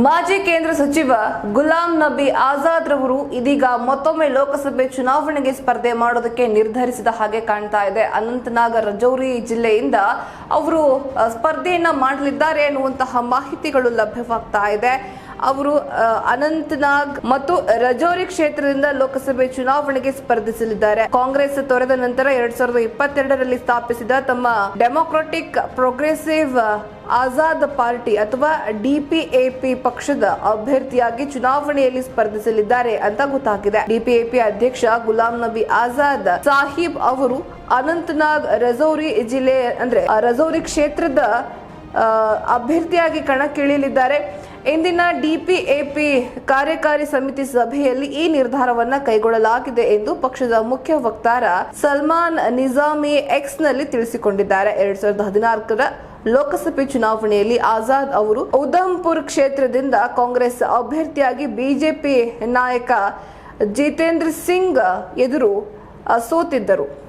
ಮಾಜಿ ಕೇಂದ್ರ ಸಚಿವ ಗುಲಾಂ ನಬಿ ಆಜಾದ್ ರವರು ಇದೀಗ ಮತ್ತೊಮ್ಮೆ ಲೋಕಸಭೆ ಚುನಾವಣೆಗೆ ಸ್ಪರ್ಧೆ ಮಾಡೋದಕ್ಕೆ ನಿರ್ಧರಿಸಿದ ಹಾಗೆ ಕಾಣ್ತಾ ಇದೆ. ಅನಂತನಾಗ ರಜೌರಿ ಜಿಲ್ಲೆಯಿಂದ ಅವರು ಸ್ಪರ್ಧೆಯನ್ನ ಮಾಡಲಿದ್ದಾರೆ ಎನ್ನುವಂತಹ ಮಾಹಿತಿಗಳು ಲಭ್ಯವಾಗ್ತಾ ಇದೆ. ಅವರು ಅನಂತನಾಗ್ ಮತ್ತು ರಜೌರಿ ಕ್ಷೇತ್ರದಿಂದ ಲೋಕಸಭೆ ಚುನಾವಣೆಗೆ ಸ್ಪರ್ಧಿಸಲಿದ್ದಾರೆ. ಕಾಂಗ್ರೆಸ್ ತೊರೆದ ನಂತರ ಎರಡ್ ಸಾವಿರದ ಇಪ್ಪತ್ತೆರಡರಲ್ಲಿ ಸ್ಥಾಪಿಸಿದ ತಮ್ಮ ಡೆಮೊಕ್ರಾಟಿಕ್ ಪ್ರೋಗ್ರೆಸಿವ್ ಆಜಾದ್ ಪಾರ್ಟಿ ಅಥವಾ ಡಿಪಿಎಪಿ ಪಕ್ಷದ ಅಭ್ಯರ್ಥಿಯಾಗಿ ಚುನಾವಣೆಯಲ್ಲಿ ಸ್ಪರ್ಧಿಸಲಿದ್ದಾರೆ ಅಂತ ಗೊತ್ತಾಗಿದೆ. ಡಿಪಿಎಪಿ ಅಧ್ಯಕ್ಷ ಗುಲಾಂ ನಬಿ ಆಜಾದ್ ಸಾಹಿಬ್ ಅವರು ಅನಂತನಾಗ್ ರಜೌರಿ ಜಿಲ್ಲೆ, ಅಂದ್ರೆ ರಜೌರಿ ಕ್ಷೇತ್ರದ ಅಭ್ಯರ್ಥಿಯಾಗಿ ಕಣಕ್ಕಿಳಿಯಲಿದ್ದಾರೆ. ಇಂದಿನ ಡಿಪಿಎಪಿ ಕಾರ್ಯಕಾರಿ ಸಮಿತಿ ಸಭೆಯಲ್ಲಿ ಈ ನಿರ್ಧಾರವನ್ನ ಕೈಗೊಳ್ಳಲಾಗಿದೆ ಎಂದು ಪಕ್ಷದ ಮುಖ್ಯ ವಕ್ತಾರ ಸಲ್ಮಾನ್ ನಿಜಾಮಿ ಎಕ್ಸ್ನಲ್ಲಿ ತಿಳಿಸಿಕೊಂಡಿದ್ದಾರೆ. ಎರಡ್ ಸಾವಿರದ ಹದಿನಾಲ್ಕರ ಲೋಕಸಭೆ ಚುನಾವಣೆಯಲ್ಲಿ ಆಜಾದ್ ಅವರು ಉಧಂಪುರ್ ಕ್ಷೇತ್ರದಿಂದ ಕಾಂಗ್ರೆಸ್ ಅಭ್ಯರ್ಥಿಯಾಗಿ ಬಿಜೆಪಿ ನಾಯಕ ಜಿತೇಂದ್ರ ಸಿಂಗ್ ಎದುರು ಸೋತಿದ್ದರು.